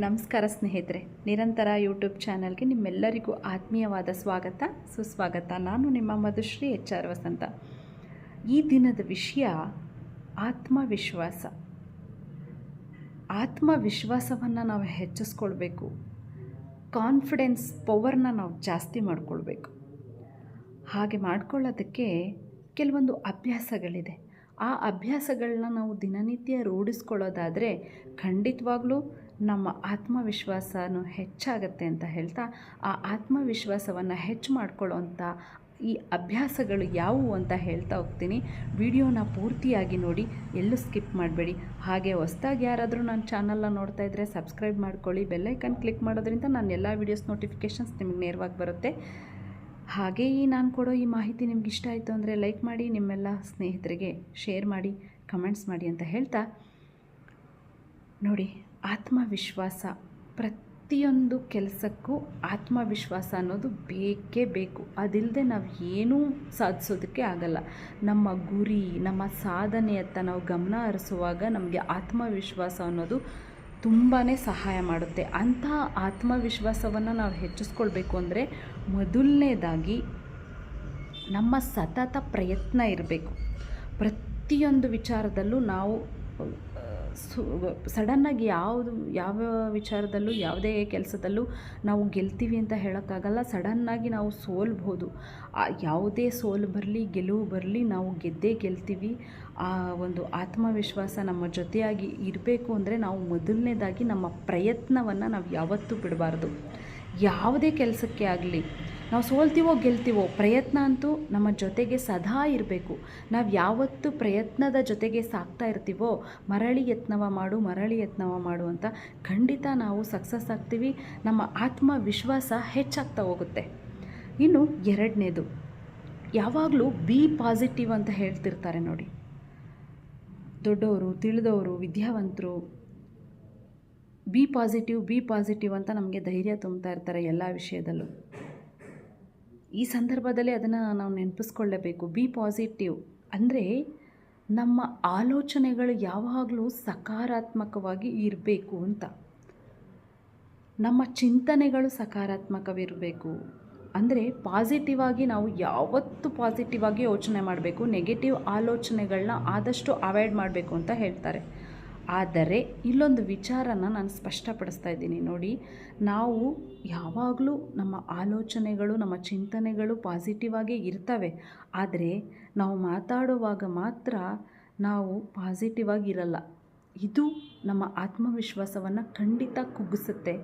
ನಮಸ್ಕಾರ ಸ್ನೇಹಿತರೆ, ನಿರಂತರ ಯೂಟ್ಯೂಬ್ ಚಾನಲ್ಗೆ ನಿಮ್ಮೆಲ್ಲರಿಗೂ ಆತ್ಮೀಯವಾದ ಸ್ವಾಗತ. ಸುಸ್ವಾಗತ. ನಾನು ನಿಮ್ಮ ಮಧುಶ್ರೀ ಎಚ್ ಆರ್ ವಸಂತ. ಈ ದಿನದ ವಿಷಯ ಆತ್ಮವಿಶ್ವಾಸ. ಆತ್ಮವಿಶ್ವಾಸವನ್ನು ನಾವು ಹೆಚ್ಚಿಸ್ಕೊಳ್ಬೇಕು. ಕಾನ್ಫಿಡೆನ್ಸ್ ಪವರ್ನ ನಾವು ಜಾಸ್ತಿ ಮಾಡಿಕೊಳ್ಬೇಕು. ಹಾಗೆ ಮಾಡಿಕೊಳ್ಳೋದಕ್ಕೆ ಕೆಲವೊಂದು ಅಭ್ಯಾಸಗಳಿದೆ. ಆ ಅಭ್ಯಾಸಗಳನ್ನ ನಾವು ದಿನನಿತ್ಯ ರೂಢಿಸ್ಕೊಳ್ಳೋದಾದರೆ ಖಂಡಿತವಾಗ್ಲೂ ನಮ್ಮ ಆತ್ಮವಿಶ್ವಾಸನೂ ಹೆಚ್ಚಾಗತ್ತೆ ಅಂತ ಹೇಳ್ತಾ, ಆ ಆತ್ಮವಿಶ್ವಾಸವನ್ನು ಹೆಚ್ಚು ಮಾಡ್ಕೊಳ್ಳೋವಂಥ ಈ ಅಭ್ಯಾಸಗಳು ಯಾವುವು ಅಂತ ಹೇಳ್ತಾ ಹೋಗ್ತೀನಿ. ವಿಡಿಯೋನ ಪೂರ್ತಿಯಾಗಿ ನೋಡಿ, ಎಲ್ಲೂ ಸ್ಕಿಪ್ ಮಾಡಬೇಡಿ. ಹಾಗೆ ಹೊಸ್ದಾಗಿ ಯಾರಾದರೂ ನನ್ನ ಚಾನಲ್ನ ನೋಡ್ತಾ ಇದ್ದರೆ ಸಬ್ಸ್ಕ್ರೈಬ್ ಮಾಡ್ಕೊಳ್ಳಿ ಬೆಲ್ಲೈಕನ್ ಕ್ಲಿಕ್ ಮಾಡೋದ್ರಿಂದ ನಾನು ಎಲ್ಲ ವೀಡಿಯೋಸ್ ನೋಟಿಫಿಕೇಷನ್ಸ್ ನಿಮಗೆ ನೇರವಾಗಿ ಬರುತ್ತೆ. ಹಾಗೆ ಈ ನಾನು ಕೊಡೋ ಈ ಮಾಹಿತಿ ನಿಮ್ಗೆ ಇಷ್ಟ ಆಯಿತು ಅಂದರೆ ಲೈಕ್ ಮಾಡಿ, ನಿಮ್ಮೆಲ್ಲ ಸ್ನೇಹಿತರಿಗೆ ಶೇರ್ ಮಾಡಿ, ಕಮೆಂಟ್ಸ್ ಮಾಡಿ ಅಂತ ಹೇಳ್ತಾ. ನೋಡಿ, ಆತ್ಮವಿಶ್ವಾಸ. ಪ್ರತಿಯೊಂದು ಕೆಲಸಕ್ಕೂ ಆತ್ಮವಿಶ್ವಾಸ ಅನ್ನೋದು ಬೇಕೇ ಬೇಕು. ಅದಿಲ್ಲದೆ ನಾವು ಏನೂ ಸಾಧಿಸೋದಕ್ಕೆ ಆಗಲ್ಲ. ನಮ್ಮ ಗುರಿ, ನಮ್ಮ ಸಾಧನೆಯತ್ತ ನಾವು ಗಮನ ಹರಿಸುವಾಗ ನಮಗೆ ಆತ್ಮವಿಶ್ವಾಸ ಅನ್ನೋದು ತುಂಬಾ ಸಹಾಯ ಮಾಡುತ್ತೆ. ಅಂಥ ಆತ್ಮವಿಶ್ವಾಸವನ್ನು ನಾವು ಹೆಚ್ಚಿಸ್ಕೊಳ್ಬೇಕು ಅಂದರೆ ಮೊದಲನೇದಾಗಿ ನಮ್ಮ ಸತತ ಪ್ರಯತ್ನ ಇರಬೇಕು. ಪ್ರತಿಯೊಂದು ವಿಚಾರದಲ್ಲೂ ನಾವು ಸು, ಸಡನ್ನಾಗಿ ಯಾವುದು, ಯಾವ ವಿಚಾರದಲ್ಲೂ, ಯಾವುದೇ ಕೆಲಸದಲ್ಲೂ ನಾವು ಗೆಲ್ತೀವಿ ಅಂತ ಹೇಳೋಕ್ಕಾಗಲ್ಲ. ಸಡನ್ನಾಗಿ ನಾವು ಸೋಲ್ಬೋದು. ಯಾವುದೇ ಸೋಲು ಬರಲಿ, ಗೆಲುವು ಬರಲಿ, ನಾವು ಗೆದ್ದೇ ಗೆಲ್ತೀವಿ. ಆ ಒಂದು ಆತ್ಮವಿಶ್ವಾಸ ನಮ್ಮ ಜೊತೆಯಾಗಿ ಇರಬೇಕು ಅಂದರೆ ನಾವು ಮೊದಲನೇದಾಗಿ ನಮ್ಮ ಪ್ರಯತ್ನವನ್ನು ನಾವು ಯಾವತ್ತೂ ಬಿಡಬಾರ್ದು. ಯಾವುದೇ ಕೆಲಸಕ್ಕೆ ಆಗಲಿ ನಾವು ಸೋಲ್ತೀವೋ ಗೆಲ್ತೀವೋ ಪ್ರಯತ್ನ ಅಂತೂ ನಮ್ಮ ಜೊತೆಗೆ ಸದಾ ಇರಬೇಕು. ನಾವು ಯಾವತ್ತು ಪ್ರಯತ್ನದ ಜೊತೆಗೆ ಸಾಕ್ತಾ ಇರ್ತೀವೋ, ಮರಳಿ ಯತ್ನವ ಮಾಡು, ಮರಳಿ ಯತ್ನವ ಮಾಡು ಅಂತ ಖಂಡಿತ ನಾವು ಸಕ್ಸಸ್ ಆಗ್ತೀವಿ. ನಮ್ಮ ಆತ್ಮವಿಶ್ವಾಸ ಹೆಚ್ಚಾಗ್ತಾ ಹೋಗುತ್ತೆ. ಇನ್ನು ಎರಡನೇದು, ಯಾವಾಗಲೂ ಬಿ ಪಾಸಿಟಿವ್ ಅಂತ ಹೇಳ್ತಿರ್ತಾರೆ ನೋಡಿ. ದೊಡ್ಡವರು, ತಿಳಿದವರು, ವಿದ್ಯಾವಂತರು, ಬಿ ಪಾಸಿಟಿವ್ ಬಿ ಪಾಸಿಟಿವ್ ಅಂತ ನಮಗೆ ಧೈರ್ಯ ತುಂಬ್ತಾ ಇರ್ತಾರೆ ಎಲ್ಲ ವಿಷಯದಲ್ಲೂ. ಈ ಸಂದರ್ಭದಲ್ಲಿ ಅದನ್ನು ನಾವು ನೆನಪಿಸ್ಕೊಳ್ಳಬೇಕು. ಬಿ ಪಾಸಿಟಿವ್ ಅಂದರೆ ನಮ್ಮ ಆಲೋಚನೆಗಳು ಯಾವಾಗಲೂ ಸಕಾರಾತ್ಮಕವಾಗಿ ಇರಬೇಕು ಅಂತ. ನಮ್ಮ ಚಿಂತನೆಗಳು ಸಕಾರಾತ್ಮಕವಿರಬೇಕು. ಅಂದರೆ ಪಾಸಿಟಿವ್ ಆಗಿ ನಾವು ಯಾವತ್ತು ಪಾಸಿಟಿವ್ ಆಗಿ ಯೋಚನೆ ಮಾಡಬೇಕು. ನೆಗೆಟಿವ್ ಆಲೋಚನೆಗಳನ್ನ ಆದಷ್ಟು ಅವಾಯ್ಡ್ ಮಾಡಬೇಕು ಅಂತ ಹೇಳ್ತಾರೆ. ಆದರೆ ಇಲ್ಲೊಂದು ವಿಚಾರನ ನಾನು ಸ್ಪಷ್ಟಪಡಿಸ್ತಾ ಇದ್ದೀನಿ. ನೋಡಿ, ನಾವು ಯಾವಾಗಲೂ ನಮ್ಮ ಆಲೋಚನೆಗಳು, ನಮ್ಮ ಚಿಂತನೆಗಳು ಪಾಸಿಟಿವ್ ಆಗೇ ಇರ್ತವೆ. ಆದರೆ ನಾವು ಮಾತಾಡುವಾಗ ಮಾತ್ರ ನಾವು ಪಾಸಿಟಿವ್ ಆಗಿರಲ್ಲ ಇದು ನಮ್ಮ ಆತ್ಮವಿಶ್ವಾಸವನ್ನು ಖಂಡಿತ ಕುಗ್ಗಿಸುತ್ತೆ.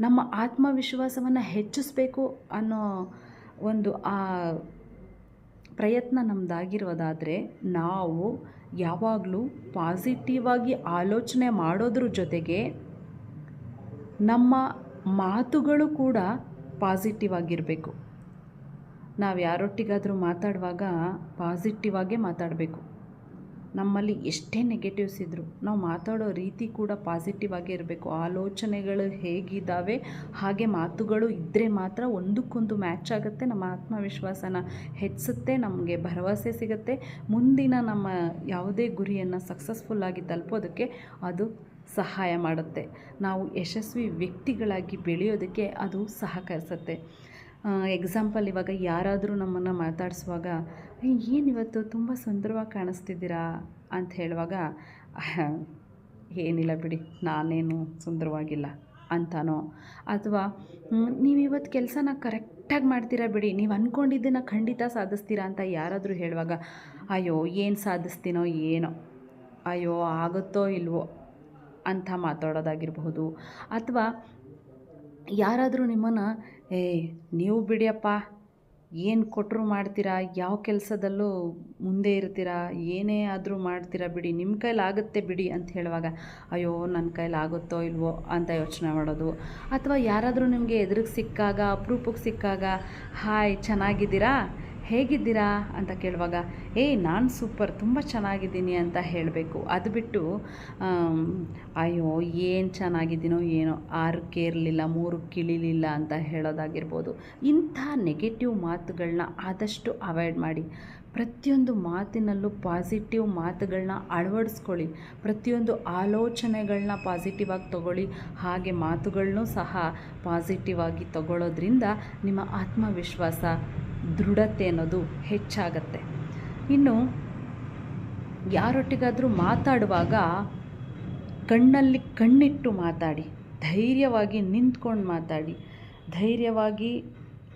ನಮ್ಮ ಆತ್ಮವಿಶ್ವಾಸವನ್ನು ಹೆಚ್ಚಿಸ್ಬೇಕು ಅನ್ನೋ ಒಂದು ಆ ಪ್ರಯತ್ನ ನಮ್ಮದಾಗಿರೋದಾದರೆ ನಾವು ಯಾವಾಗಲೂ ಪಾಸಿಟಿವ್ ಆಗಿ ಆಲೋಚನೆ ಮಾಡೋದ್ರ ಜೊತೆಗೆ ನಮ್ಮ ಮಾತುಗಳು ಕೂಡ ಪಾಸಿಟಿವ್ ಆಗಿರಬೇಕು ನಾವು ಯಾರೊಟ್ಟಿಗಾದರೂ ಮಾತಾಡುವಾಗ ಪಾಸಿಟಿವ್ ಆಗೇ ಮಾತಾಡಬೇಕು. ನಮ್ಮಲ್ಲಿ ಎಷ್ಟೇ ನೆಗೆಟಿವ್ಸ್ ಇದ್ದರೂ ನಾವು ಮಾತಾಡೋ ರೀತಿ ಕೂಡ ಪಾಸಿಟಿವ್ ಆಗೇ ಇರಬೇಕು. ಆಲೋಚನೆಗಳು ಹೇಗಿದ್ದಾವೆ ಹಾಗೆ ಮಾತುಗಳು ಇದ್ದರೆ ಮಾತ್ರ ಒಂದಕ್ಕೊಂದು ಮ್ಯಾಚ್ ಆಗುತ್ತೆ, ನಮ್ಮ ಆತ್ಮವಿಶ್ವಾಸನ ಹೆಚ್ಚಿಸುತ್ತೆ ನಮಗೆ ಭರವಸೆ ಸಿಗುತ್ತೆ. ಮುಂದಿನ ನಮ್ಮ ಯಾವುದೇ ಗುರಿಯನ್ನು ಸಕ್ಸಸ್ಫುಲ್ಲಾಗಿ ತಲುಪೋದಕ್ಕೆ ಅದು ಸಹಾಯ ಮಾಡುತ್ತೆ. ನಾವು ಯಶಸ್ವಿ ವ್ಯಕ್ತಿಗಳಾಗಿ ಬೆಳೆಯೋದಕ್ಕೆ ಅದು ಸಹಕರಿಸುತ್ತೆ. ಎಕ್ಸಾಂಪಲ್ ಇವಾಗ ಯಾರಾದರೂ ನಮ್ಮನ್ನು ಮಾತಾಡಿಸುವಾಗ ಏನಿವತ್ತು ತುಂಬ ಸುಂದರವಾಗಿ ಕಾಣಿಸ್ತಿದ್ದೀರಾ? ಅಂತ ಹೇಳುವಾಗ ಏನಿಲ್ಲ ಬಿಡಿ, ನಾನೇನು ಸುಂದರವಾಗಿಲ್ಲ, ಅಂತಾನೋ. ಅಥವಾ ನೀವು ಇವತ್ತು ಕೆಲಸನ ಕರೆಕ್ಟಾಗಿ ಮಾಡ್ತೀರಾ ಬಿಡಿ, ನೀವು ಅಂದ್ಕೊಂಡಿದ್ದನ್ನು ಖಂಡಿತ ಸಾಧಿಸ್ತೀರಾ? ಅಂತ ಯಾರಾದರೂ ಹೇಳುವಾಗ, ಅಯ್ಯೋ, ಏನು ಸಾಧಿಸ್ತೀನೋ ಏನೋ, ಅಯ್ಯೋ, ಆಗುತ್ತೋ ಇಲ್ವೋ? ಅಂತ ಮಾತಾಡೋದಾಗಿರಬಹುದು. ಅಥವಾ ಯಾರಾದರೂ ನಿಮ್ಮನ್ನು, ಏ, ನೀವು ಬಿಡಿಯಪ್ಪ, ಏನು ಕೊಟ್ಟರು ಮಾಡ್ತೀರಾ, ಯಾವ ಕೆಲಸದಲ್ಲೂ ಮುಂದೆ ಇರ್ತೀರಾ, ಏನೇ ಆದರೂ ಮಾಡ್ತೀರಾ ಬಿಡಿ ನಿಮ್ಮ ಕೈಲಾಗುತ್ತೆ ಬಿಡಿ ಅಂತ ಹೇಳುವಾಗ, ಅಯ್ಯೋ ನನ್ನ ಕೈಲಾಗುತ್ತೋ ಇಲ್ವೋ ಅಂತ ಯೋಚನೆ ಮಾಡೋದು. ಅಥವಾ ಯಾರಾದರೂ ನಿಮಗೆ ಎದುರಿಗೆ ಸಿಕ್ಕಾಗ ಅಪರೂಪಕ್ಕೆ ಸಿಕ್ಕಾಗ, ಹಾಯ್, ಚೆನ್ನಾಗಿದ್ದೀರಾ? ಹೇಗಿದ್ದೀರಾ ಅಂತ ಕೇಳುವಾಗ, ಏ, ನಾನು ಸೂಪರ್, ತುಂಬ ಚೆನ್ನಾಗಿದ್ದೀನಿ ಅಂತ ಹೇಳಬೇಕು. ಅದು ಬಿಟ್ಟು ಅಯ್ಯೋ, ಏನು ಚೆನ್ನಾಗಿದ್ದೀನೋ ಏನೋ, ಆರು ಇರಲಿಲ್ಲ ಮೂರು ಕಿಳಿಲಿಲ್ಲ ಅಂತ ಹೇಳೋದಾಗಿರ್ಬೋದು. ಇಂಥ ನೆಗೆಟಿವ್ ಮಾತುಗಳನ್ನ ಆದಷ್ಟು ಅವಾಯ್ಡ್ ಮಾಡಿ. ಪ್ರತಿಯೊಂದು ಮಾತಿನಲ್ಲೂ ಪಾಸಿಟಿವ್ ಮಾತುಗಳನ್ನ ಅಳವಡಿಸ್ಕೊಳ್ಳಿ. ಪ್ರತಿಯೊಂದು ಆಲೋಚನೆಗಳನ್ನ ಪಾಸಿಟಿವ್ ಆಗಿ ತಗೊಳ್ಳಿ. ಹಾಗೆ ಮಾತುಗಳನ್ನೂ ಸಹ ಪಾಸಿಟಿವ್ ಆಗಿ ತಗೊಳ್ಳೋದ್ರಿಂದ ನಿಮ್ಮ ಆತ್ಮವಿಶ್ವಾಸ ದೃಢತೆ ಅನ್ನೋದು ಹೆಚ್ಚಾಗತ್ತೆ. ಇನ್ನು ಯಾರೊಟ್ಟಿಗಾದರೂ ಮಾತಾಡುವಾಗ ಕಣ್ಣಲ್ಲಿ ಕಣ್ಣಿಟ್ಟು ಮಾತಾಡಿ ಧೈರ್ಯವಾಗಿ ನಿಂತ್ಕೊಂಡು ಮಾತಾಡಿ ಧೈರ್ಯವಾಗಿ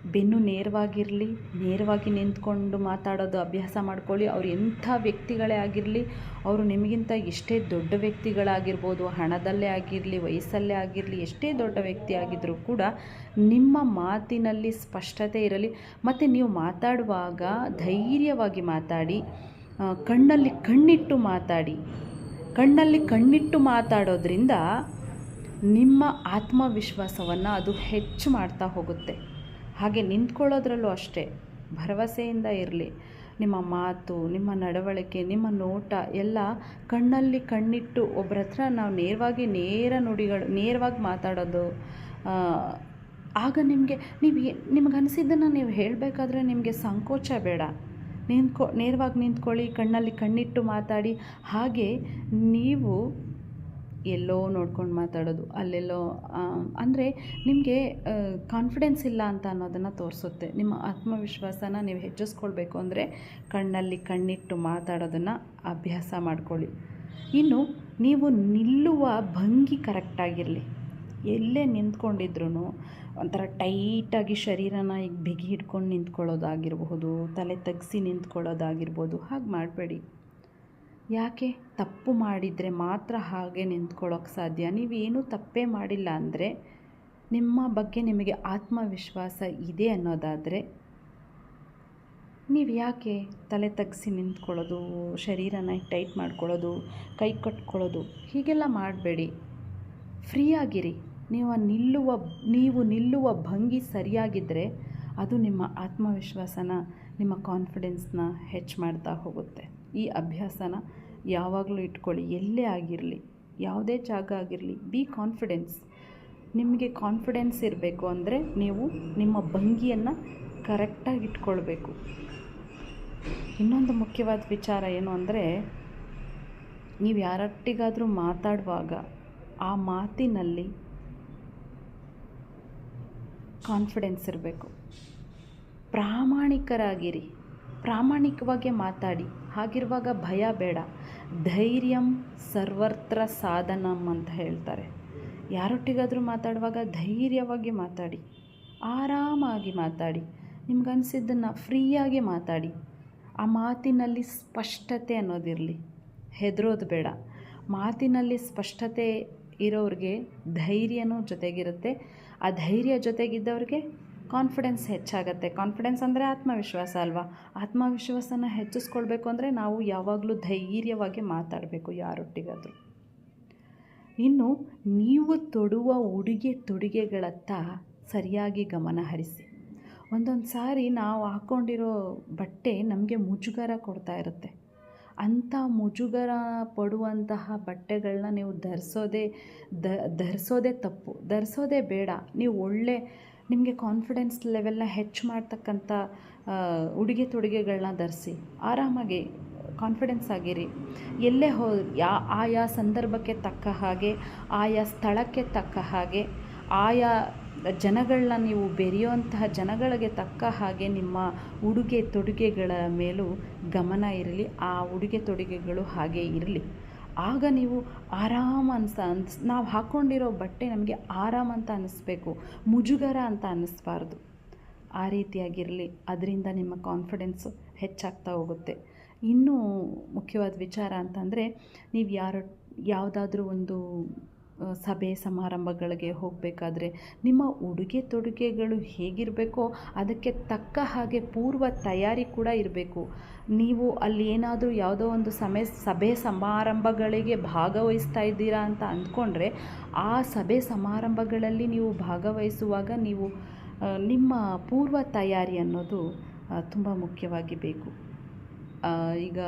ಬೆನ್ನು ನೇರವಾಗಿರಲಿ, ನೇರವಾಗಿ ನಿಂತ್ಕೊಂಡು ಮಾತಾಡೋದು, ಅಭ್ಯಾಸ ಮಾಡ್ಕೊಳ್ಳಿ. ಅವ್ರು ಎಂಥ ವ್ಯಕ್ತಿಗಳೇ ಆಗಿರಲಿ, ಅವರು ನಿಮಗಿಂತ ಎಷ್ಟೇ ದೊಡ್ಡ ವ್ಯಕ್ತಿಗಳಾಗಿರ್ಬೋದು, ಹಣದಲ್ಲೇ ಆಗಿರಲಿ, ವಯಸ್ಸಲ್ಲೇ ಆಗಿರಲಿ, ಎಷ್ಟೇ ದೊಡ್ಡ ವ್ಯಕ್ತಿ ಆಗಿದ್ದರೂ ಕೂಡ ನಿಮ್ಮ ಮಾತಿನಲ್ಲಿ ಸ್ಪಷ್ಟತೆ ಇರಲಿ. ಮತ್ತು ನೀವು ಮಾತಾಡುವಾಗ ಧೈರ್ಯವಾಗಿ ಮಾತಾಡಿ ಕಣ್ಣಲ್ಲಿ ಕಣ್ಣಿಟ್ಟು ಮಾತಾಡಿ. ಕಣ್ಣಲ್ಲಿ ಕಣ್ಣಿಟ್ಟು ಮಾತಾಡೋದ್ರಿಂದ ನಿಮ್ಮ ಆತ್ಮವಿಶ್ವಾಸವನ್ನು ಅದು ಹೆಚ್ಚು ಮಾಡ್ತಾ ಹೋಗುತ್ತೆ. ಹಾಗೆ ನಿಂತ್ಕೊಳ್ಳೋದ್ರಲ್ಲೂ ಅಷ್ಟೇ. ಭರವಸೆಯಿಂದ ಇರಲಿ. ನಿಮ್ಮ ಮಾತು, ನಿಮ್ಮ ನಡವಳಿಕೆ, ನಿಮ್ಮ ನೋಟ ಎಲ್ಲ ಕಣ್ಣಲ್ಲಿ ಕಣ್ಣಿಟ್ಟು ಒಬ್ಬರ ಹತ್ರ ನಾವು ನೇರವಾಗಿ ನೇರ ನುಡಿಗಳು, ನೇರವಾಗಿ ಮಾತಾಡೋದು ಆಗ ನಿಮಗೆ, ನೀವು ನಿಮ್ಗೆ ಅನಿಸಿದ್ದನ್ನು ನೀವು ಹೇಳಬೇಕಾದ್ರೆ ನಿಮಗೆ ಸಂಕೋಚ ಬೇಡ. ನಿಂತ್ಕೊ, ನೇರವಾಗಿ ನಿಂತ್ಕೊಳ್ಳಿ, ಕಣ್ಣಲ್ಲಿ ಕಣ್ಣಿಟ್ಟು ಮಾತಾಡಿ. ಹಾಗೆ ನೀವು ಎಲ್ಲೋ ನೋಡ್ಕೊಂಡು ಮಾತಾಡೋದು, ಅಲ್ಲೆಲ್ಲೋ ಅಂದರೆ ನಿಮಗೆ ಕಾನ್ಫಿಡೆನ್ಸ್ ಇಲ್ಲ ಅಂತ ಅನ್ನೋದನ್ನು ತೋರಿಸುತ್ತೆ. ನಿಮ್ಮ ಆತ್ಮವಿಶ್ವಾಸನ ನೀವು ಹೆಚ್ಚಿಸ್ಕೊಳ್ಬೇಕು ಅಂದರೆ ಕಣ್ಣಲ್ಲಿ ಕಣ್ಣಿಟ್ಟು ಮಾತಾಡೋದನ್ನು ಅಭ್ಯಾಸ ಮಾಡ್ಕೊಳ್ಳಿ. ಇನ್ನು ನೀವು ನಿಲ್ಲುವ ಭಂಗಿ ಕರೆಕ್ಟಾಗಿರಲಿ ಎಲ್ಲೇ ನಿಂತ್ಕೊಂಡಿದ್ರು ಒಂಥರ ಟೈಟಾಗಿ ಶರೀರನ ಈಗ ಬಿಗಿ ಹಿಡ್ಕೊಂಡು ನಿಂತ್ಕೊಳ್ಳೋದಾಗಿರಬಹುದು, ತಲೆ ತಗ್ಸಿ ನಿಂತ್ಕೊಳ್ಳೋದಾಗಿರ್ಬೋದು, ಹಾಗೆ ಮಾಡಬೇಡಿ. ಯಾಕೆ ತಪ್ಪು ಮಾಡಿದರೆ ಮಾತ್ರ ಹಾಗೆ ನಿಂತ್ಕೊಳ್ಳೋಕ್ಕೆ ಸಾಧ್ಯ? ನೀವೇನೂ ತಪ್ಪೇ ಮಾಡಿಲ್ಲ ಅಂದರೆ ನಿಮ್ಮ ಬಗ್ಗೆ ನಿಮಗೆ ಆತ್ಮವಿಶ್ವಾಸ ಇದೆ ಅನ್ನೋದಾದರೆ ನೀವು ಯಾಕೆ ತಲೆ ತಗ್ಸಿ ನಿಂತ್ಕೊಳ್ಳೋದು, ಶರೀರನ ಟೈಟ್ ಮಾಡ್ಕೊಳ್ಳೋದು, ಕೈ ಕಟ್ಕೊಳ್ಳೋದು? ಹೀಗೆಲ್ಲ ಮಾಡಬೇಡಿ. ಫ್ರೀಯಾಗಿರಿ. ನೀವು ನಿಲ್ಲುವ ನೀವು ನಿಲ್ಲುವ ಭಂಗಿ ಸರಿಯಾಗಿದ್ದರೆ ಅದು ನಿಮ್ಮ ಆತ್ಮವಿಶ್ವಾಸನ, ನಿಮ್ಮ ಕಾನ್ಫಿಡೆನ್ಸ್ನ ಹೆಚ್ಚು ಮಾಡ್ತಾ ಹೋಗುತ್ತೆ. ಈ ಅಭ್ಯಾಸನ ಯಾವಾಗಲೂ ಇಟ್ಕೊಳ್ಳಿ, ಎಲ್ಲೇ ಆಗಿರಲಿ, ಯಾವುದೇ ಜಾಗ ಆಗಿರಲಿ ಬಿ ಕಾನ್ಫಿಡೆನ್ಸ್ ನಿಮಗೆ ಕಾನ್ಫಿಡೆನ್ಸ್ ಇರಬೇಕು ಅಂದರೆ ನೀವು ನಿಮ್ಮ ಭಂಗಿಯನ್ನು ಕರೆಕ್ಟಾಗಿ ಇಟ್ಕೊಳ್ಬೇಕು. ಇನ್ನೊಂದು ಮುಖ್ಯವಾದ ವಿಚಾರ ಏನು ಅಂದರೆ, ನೀವು ಯಾರೊಟ್ಟಿಗಾದರೂ ಮಾತಾಡುವಾಗ ಆ ಮಾತಿನಲ್ಲಿ ಕಾನ್ಫಿಡೆನ್ಸ್ ಇರಬೇಕು. ಪ್ರಾಮಾಣಿಕರಾಗಿರಿ, ಪ್ರಾಮಾಣಿಕವಾಗಿ ಮಾತಾಡಿ. ಹಾಗಿರುವಾಗ ಭಯ ಬೇಡ. ಧೈರ್ಯಂ ಸರ್ವತ್ರ ಸಾಧನಂ ಅಂತ ಹೇಳ್ತಾರೆ. ಯಾರೊಟ್ಟಿಗಾದರೂ ಮಾತಾಡುವಾಗ ಧೈರ್ಯವಾಗಿ ಮಾತಾಡಿ, ಆರಾಮಾಗಿ ಮಾತಾಡಿ, ನಿಮ್ಗನ್ಸಿದ್ದನ್ನು ಫ್ರೀಯಾಗಿ ಮಾತಾಡಿ, ಆ ಮಾತಿನಲ್ಲಿ ಸ್ಪಷ್ಟತೆ ಅನ್ನೋದಿರಲಿ. ಹೆದರೋದು ಬೇಡ. ಮಾತಿನಲ್ಲಿ ಸ್ಪಷ್ಟತೆ ಇರೋರಿಗೆ ಧೈರ್ಯನೂ ಜೊತೆಗಿರುತ್ತೆ. ಆ ಧೈರ್ಯ ಜೊತೆಗಿದ್ದವ್ರಿಗೆ ಕಾನ್ಫಿಡೆನ್ಸ್ ಹೆಚ್ಚಾಗತ್ತೆ. ಕಾನ್ಫಿಡೆನ್ಸ್ ಅಂದರೆ ಆತ್ಮವಿಶ್ವಾಸ ಅಲ್ವಾ? ಆತ್ಮವಿಶ್ವಾಸನ ಹೆಚ್ಚಿಸ್ಕೊಳ್ಬೇಕು ಅಂದರೆ ನಾವು ಯಾವಾಗಲೂ ಧೈರ್ಯವಾಗಿ ಮಾತಾಡಬೇಕು ಯಾರೊಟ್ಟಿಗಾದರೂ. ಇನ್ನು ನೀವು ತೊಡುವ ಉಡುಗೆ ತೊಡುಗೆಗಳತ್ತ ಸರಿಯಾಗಿ ಗಮನ ಹರಿಸಿ. ಒಂದೊಂದು ಸಾರಿ ನಾವು ಹಾಕ್ಕೊಂಡಿರೋ ಬಟ್ಟೆ ನಮಗೆ ಮುಜುಗರ ಕೊಡ್ತಾ ಇರುತ್ತೆ. ಅಂಥ ಮುಜುಗರ ಪಡುವಂತಹ ಬಟ್ಟೆಗಳನ್ನ ನೀವು ಧರಿಸೋದೇ ಧರಿಸೋದೇ ತಪ್ಪು. ಧರಿಸೋದೇ ಬೇಡ. ನೀವು ಒಳ್ಳೆ ನಿಮಗೆ ಕಾನ್ಫಿಡೆನ್ಸ್ ಲೆವೆಲ್ನ ಹೆಚ್ಚು ಮಾಡ್ತಕ್ಕಂಥ ಉಡುಗೆ ತೊಡುಗೆಗಳನ್ನ ಧರಿಸಿ, ಆರಾಮಾಗಿ ಕಾನ್ಫಿಡೆನ್ಸ್ ಆಗಿರಿ. ಎಲ್ಲೇ ಹೋ, ಯಾ, ಆಯಾ ಸಂದರ್ಭಕ್ಕೆ ತಕ್ಕ ಹಾಗೆ, ಆಯಾ ಸ್ಥಳಕ್ಕೆ ತಕ್ಕ ಹಾಗೆ, ಆಯಾ ಜನಗಳನ್ನ ನೀವು ಬೆರೆಯುವಂತಹ ಜನಗಳಿಗೆ ತಕ್ಕ ಹಾಗೆ ನಿಮ್ಮ ಉಡುಗೆ ತೊಡುಗೆಗಳ ಮೇಲೂ ಗಮನ ಇರಲಿ. ಆ ಉಡುಗೆ ತೊಡುಗೆಗಳು ಹಾಗೆ ಇರಲಿ. ಆಗ ನೀವು ಆರಾಮ ಅನ್ಸ, ಅನ್ಸ್, ನಾವು ಹಾಕ್ಕೊಂಡಿರೋ ಬಟ್ಟೆ ನಮಗೆ ಆರಾಮ ಅಂತ ಅನ್ನಿಸ್ಬೇಕು ಮುಜುಗರ ಅಂತ ಅನ್ನಿಸ್ಬಾರ್ದು ಆ ರೀತಿಯಾಗಿರಲಿ, ಅದರಿಂದ ನಿಮ್ಮ ಕಾನ್ಫಿಡೆನ್ಸ್ ಹೆಚ್ಚಾಗ್ತಾ ಹೋಗುತ್ತೆ. ಇನ್ನೂ ಮುಖ್ಯವಾದ ವಿಚಾರ ಅಂತಂದರೆ, ನೀವು ಯಾರು, ಯಾವುದಾದ್ರೂ ಒಂದು ಸಭೆ ಸಮಾರಂಭಗಳಿಗೆ ಹೋಗಬೇಕಾದ್ರೆ ನಿಮ್ಮ ಉಡುಗೆ ತೊಡುಗೆಗಳು ಹೇಗಿರಬೇಕೋ ಅದಕ್ಕೆ ತಕ್ಕ ಹಾಗೆ ಪೂರ್ವ ತಯಾರಿ ಕೂಡ ಇರಬೇಕು. ನೀವು ಅಲ್ಲಿ ಏನಾದರೂ ಯಾವುದೋ ಒಂದು ಸಮಯ ಸಭೆ ಸಮಾರಂಭಗಳಿಗೆ ಭಾಗವಹಿಸ್ತಾ ಇದ್ದೀರಾ ಅಂತ ಅಂದ್ಕೊಂಡ್ರೆ ಆ ಸಭೆ ಸಮಾರಂಭಗಳಲ್ಲಿ ನೀವು ಭಾಗವಹಿಸುವಾಗ ನೀವು ನಿಮ್ಮ ಪೂರ್ವ ತಯಾರಿ ಅನ್ನೋದು ತುಂಬ ಮುಖ್ಯವಾಗಿ ಬೇಕು. ಈಗ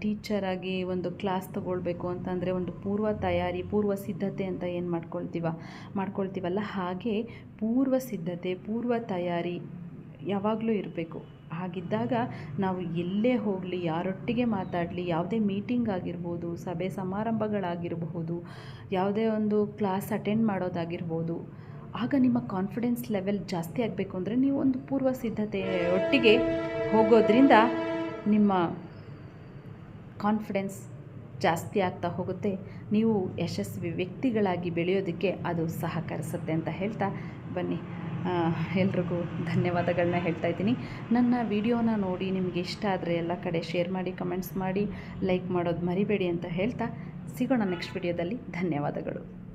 ಟೀಚರಾಗಿ ಒಂದು ಕ್ಲಾಸ್ ತಗೊಳ್ಬೇಕು ಅಂತಂದರೆ ಒಂದು ಪೂರ್ವ ತಯಾರಿ, ಪೂರ್ವ ಸಿದ್ಧತೆ ಅಂತ ಏನು ಮಾಡ್ಕೊಳ್ತೀವ? ಮಾಡ್ಕೊಳ್ತೀವಲ್ಲ? ಹಾಗೆ ಪೂರ್ವ ಸಿದ್ಧತೆ, ಪೂರ್ವ ತಯಾರಿ ಯಾವಾಗಲೂ ಇರಬೇಕು. ಹಾಗಿದ್ದಾಗ ನಾವು ಎಲ್ಲೇ ಹೋಗಲಿ, ಯಾರೊಟ್ಟಿಗೆ ಮಾತಾಡಲಿ, ಯಾವುದೇ ಮೀಟಿಂಗ್ ಆಗಿರ್ಬೋದು, ಸಭೆ ಸಮಾರಂಭಗಳಾಗಿರಬಹುದು, ಯಾವುದೇ ಒಂದು ಕ್ಲಾಸ್ ಅಟೆಂಡ್ ಮಾಡೋದಾಗಿರ್ಬೋದು, ಆಗ ನಿಮ್ಮ ಕಾನ್ಫಿಡೆನ್ಸ್ ಲೆವೆಲ್ ಜಾಸ್ತಿ ಆಗಬೇಕು ಅಂದರೆ ನೀವು ಒಂದು ಪೂರ್ವ ಸಿದ್ಧತೆ ಒಟ್ಟಿಗೆ ಹೋಗೋದ್ರಿಂದ ನಿಮ್ಮ ಕಾನ್ಫಿಡೆನ್ಸ್ ಜಾಸ್ತಿ ಆಗ್ತಾ ಹೋಗುತ್ತೆ. ನೀವು ಯಶಸ್ವಿ ವ್ಯಕ್ತಿಗಳಾಗಿ ಬೆಳೆಯೋದಕ್ಕೆ ಅದು ಸಹಕರಿಸುತ್ತೆ ಅಂತ ಹೇಳ್ತಾ ಬನ್ನಿ. ಎಲ್ರಿಗೂ ಧನ್ಯವಾದಗಳನ್ನ ಹೇಳ್ತಾ ಇದ್ದೀನಿ. ನನ್ನ ವಿಡಿಯೋನ ನೋಡಿ ನಿಮಗೆ ಇಷ್ಟ ಆದರೆ ಎಲ್ಲ ಕಡೆ ಶೇರ್ ಮಾಡಿ, ಕಮೆಂಟ್ಸ್ ಮಾಡಿ, ಲೈಕ್ ಮಾಡೋದು ಮರಿಬೇಡಿ ಅಂತ ಹೇಳ್ತಾ ಸಿಗೋಣ ನೆಕ್ಸ್ಟ್ ವಿಡಿಯೋದಲ್ಲಿ. ಧನ್ಯವಾದಗಳು.